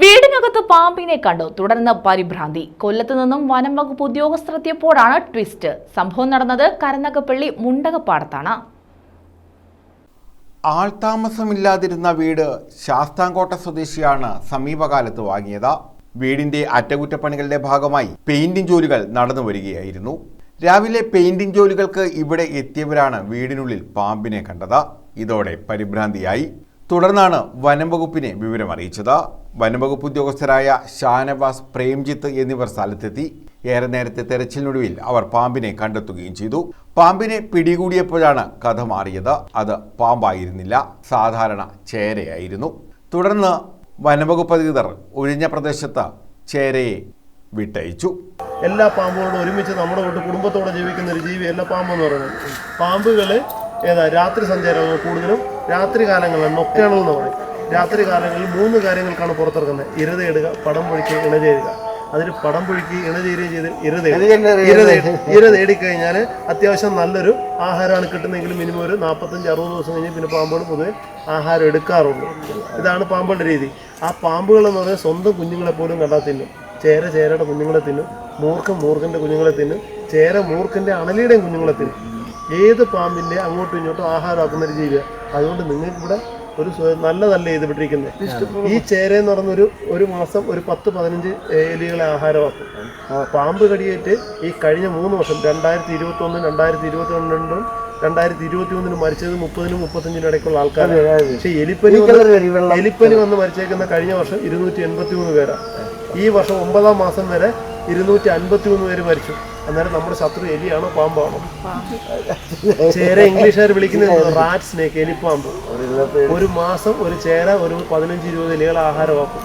വീടിനകത്ത് പാമ്പിനെ കണ്ടു. തുടർന്ന് പരിഭ്രാന്തി. കൊല്ലത്തു നിന്നും വനം വകുപ്പ് ഉദ്യോഗസ്ഥർ എത്തിയപ്പോഴാണ് ട്വിസ്റ്റ്. സംഭവം നടന്നത് കരനകപ്പള്ളി മുണ്ടകപ്പാടത്താണ്. ആൾതാമസമില്ലാതിരുന്ന വീട് ശാസ്താംകോട്ട സ്വദേശിയാണ് സമീപകാലത്ത് വാങ്ങിയത്. വീടിന്റെ അറ്റകുറ്റപ്പണികളുടെ ഭാഗമായി പെയിന്റിംഗ് ജോലികൾ നടന്നു വരികയായിരുന്നു. രാവിലെ പെയിന്റിംഗ് ജോലികൾക്ക് ഇവിടെ എത്തിയവരാണ് വീടിനുള്ളിൽ പാമ്പിനെ കണ്ടത്. ഇതോടെ പരിഭ്രാന്തിയായി. തുടർന്നാണ് വനം വകുപ്പിനെ വിവരം അറിയിച്ചത്. വനം വകുപ്പ് ഉദ്യോഗസ്ഥരായ ഷാനവാസ് പ്രേംജിത്ത് എന്നിവർ സ്ഥലത്തെത്തി. ഏറെ നേരത്തെ തെരച്ചിലിനൊടുവിൽ അവർ പാമ്പിനെ കണ്ടെത്തുകയും ചെയ്തു. പാമ്പിനെ പിടികൂടിയപ്പോഴാണ് കഥ മാറിയത്. അത് പാമ്പായിരുന്നില്ല. സാധാരണ ചേരയായിരുന്നു. തുടർന്ന് വനംവകുപ്പ് അധികൃതർ ഒഴിഞ്ഞ പ്രദേശത്ത് ചേരയെ വിട്ടയച്ചു. എല്ലാ പാമ്പുകളോടും ഒരുമിച്ച് നമ്മുടെ കൂട്ട് കുടുംബത്തോടെ ജീവിക്കുന്ന ഒരു ജീവിയല്ല പാമ്പ് എന്ന് പറയുന്നത്. പാമ്പുകൾ ഏതാ രാത്രി സഞ്ചാരമാണ് കൂടുതലും. രാത്രി കാലങ്ങളിൽ നൊക്കേണൽ എന്ന് പറയും രാത്രി കാലങ്ങളിൽ മൂന്ന് കാര്യങ്ങൾക്കാണ് പുറത്തിറക്കുന്നത് ഇരതയിടുക പടം പൊഴിക്കുക ഇണചേരുക അതിൽ പടം പുഴുക്കി ഇണചേരുകയും ചെയ്ത് ഇരത ഇരത ഇര തേടിക്കഴിഞ്ഞാൽ അത്യാവശ്യം നല്ലൊരു ആഹാരമാണ് കിട്ടുന്നതെങ്കിൽ മിനിമം ഒരു നാൽപ്പത്തഞ്ച് അറുപത് ദിവസം കഴിഞ്ഞ് പിന്നെ പാമ്പുകൾ പൊതുവെ ആഹാരം എടുക്കാറുള്ളൂ. ഇതാണ് പാമ്പുകളുടെ രീതി. ആ പാമ്പുകൾ എന്ന് പറഞ്ഞാൽ സ്വന്തം കുഞ്ഞുങ്ങളെ പോലും കണ്ടാൽ തിന്നും. ചേര ചേരയുടെ കുഞ്ഞുങ്ങളെ തിന്നും. മൂർഖം മൂർഖന്റെ കുഞ്ഞുങ്ങളെ തിന്നും. ചേര മൂർഖന്റെ അണലിയുടെയും കുഞ്ഞുങ്ങളെ തിന്നും. ഏത് പാമ്പിന്റെ അങ്ങോട്ടും ഇങ്ങോട്ടും ആഹാരമാക്കുന്ന ഒരു ജീവിയാണ് അതുകൊണ്ട് നിങ്ങൾക്ക് ഇവിടെ ഒരു നല്ല നല്ലതല്ല ഇത് വിട്ടിരിക്കുന്നത് ഈ ചേര എന്ന് പറഞ്ഞൊരു ഒരു മാസം ഒരു പത്ത് പതിനഞ്ച് എലികളെ ആഹാരമാക്കും. പാമ്പ് കടിയേറ്റ് ഈ കഴിഞ്ഞ മൂന്ന് വർഷം രണ്ടായിരത്തി ഇരുപത്തി ഒന്നും രണ്ടായിരത്തി ഇരുപത്തി രണ്ടും രണ്ടായിരത്തി ഇരുപത്തി ഒന്നിന് മരിച്ചത് മുപ്പതിനും മുപ്പത്തഞ്ചിനും ഇടയ്ക്കുള്ള ആൾക്കാർ പക്ഷേ എലിപ്പനി എലിപ്പനി വന്ന് മരിച്ചേക്കുന്ന കഴിഞ്ഞ വർഷം ഇരുന്നൂറ്റി എൺപത്തി മൂന്ന് പേരാണ് ഈ വർഷം ഒമ്പതാം മാസം വരെ ഇരുന്നൂറ്റി അൻപത്തി മൂന്ന് പേര് മരിച്ചു. അന്നേരം നമ്മുടെ ശത്രു എലിയാണോ പാമ്പാണോ? ചേര ഇംഗ്ലീഷുകാർ വിളിക്കുന്നത് റാറ്റ് സ്നേക്ക് എലിപ്പാമ്പ്. ഒരു മാസം ഒരു ചേര ഒരു പതിനഞ്ച് ഇരുപത് എലികൾ ആഹാരമാക്കും.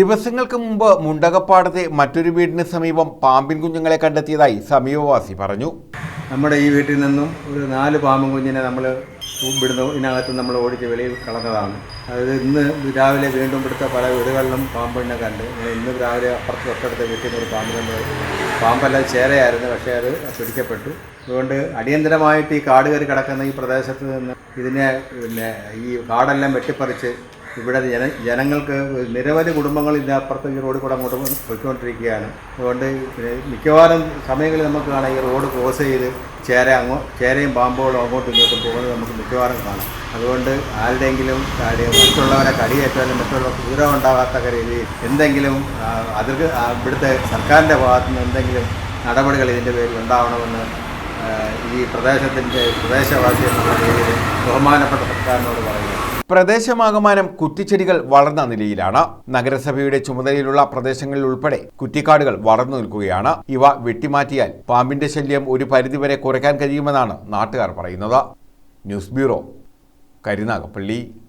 ദിവസങ്ങൾക്ക് മുമ്പ് മുണ്ടകപ്പാടത്തെ മറ്റൊരു വീടിന് സമീപം പാമ്പിൻ കുഞ്ഞുങ്ങളെ കണ്ടെത്തിയതായി സമീപവാസി പറഞ്ഞു. നമ്മുടെ ഈ വീട്ടിൽ നിന്നും ഒരു നാല് പാമ്പും കുഞ്ഞിനെ നമ്മൾ ഇവിടുന്ന് ഇതിനകത്ത് നമ്മൾ ഓടിച്ച് വെളിയിൽ കളഞ്ഞതാണ്. അതായത് ഇന്ന് രാവിലെ വീണ്ടും ഇവിടുത്തെ പല വീടുകളിലും പാമ്പിനെ കണ്ട് ഇന്ന് രാവിലെ അപ്പുറത്ത് തൊട്ടടുത്ത വീട്ടിൽ നിന്ന് ഒരു പാമ്പ് പാമ്പല്ല ചേരയായിരുന്നു പക്ഷേ അത് പിടിക്കപ്പെട്ടു. അതുകൊണ്ട് അടിയന്തരമായിട്ട് ഈ കാട് കയറി കിടക്കുന്ന ഈ പ്രദേശത്ത് നിന്ന് ഇതിനെ പിന്നെ ഈ കാടെല്ലാം വെട്ടിപ്പറിച്ച് ഇവിടെ ജന ജനങ്ങൾക്ക് നിരവധി കുടുംബങ്ങൾ ഇതിന്റെ ഈ റോഡിൽ കൂടെ അങ്ങോട്ട് പോയിക്കൊണ്ടിരിക്കുകയാണ്. അതുകൊണ്ട് മിക്കവാറും സമയങ്ങളിൽ നമുക്ക് കാണാം ഈ റോഡ് ക്രോസ് ചെയ്ത് ചേര അങ്ങോ ചേരയും പാമ്പുകളും അങ്ങോട്ടും ഇങ്ങോട്ടും പോകുന്നത് നമുക്ക് മിക്കവാറും കാണാം. അതുകൊണ്ട് ആരുടെയെങ്കിലും കാര്യം മറ്റുള്ളവരെ കടിയേറ്റാലും മറ്റുള്ള ദൂരം ഉണ്ടാകാത്ത രീതിയിൽ എന്തെങ്കിലും അതിൽ ഇവിടുത്തെ സർക്കാരിന്റെ ഭാഗത്തു നിന്ന് എന്തെങ്കിലും നടപടികൾ ഇതിന്റെ പേരിൽ ഉണ്ടാവണമെന്ന് ഈ പ്രദേശത്തിന്റെ പ്രദേശവാസി എന്നുള്ള രീതിയിൽ ബഹുമാനപ്പെട്ട സർക്കാരിനോട് പറയുന്നു. പ്രദേശമാകമാനം കുറ്റിച്ചെടികൾ വളർന്ന നിലയിലാണ്. നഗരസഭയുടെ ചുമതലയിലുള്ള പ്രദേശങ്ങളിൽ ഉൾപ്പെടെ കുറ്റിക്കാടുകൾ വളർന്നു നിൽക്കുകയാണ്. ഇവ വെട്ടിമാറ്റിയാൽ പാമ്പിന്റെ ശല്യം ഒരു പരിധിവരെ കുറയ്ക്കാൻ കഴിയുമെന്നാണ് നാട്ടുകാർ പറയുന്നത്. News bureau Karunagappally.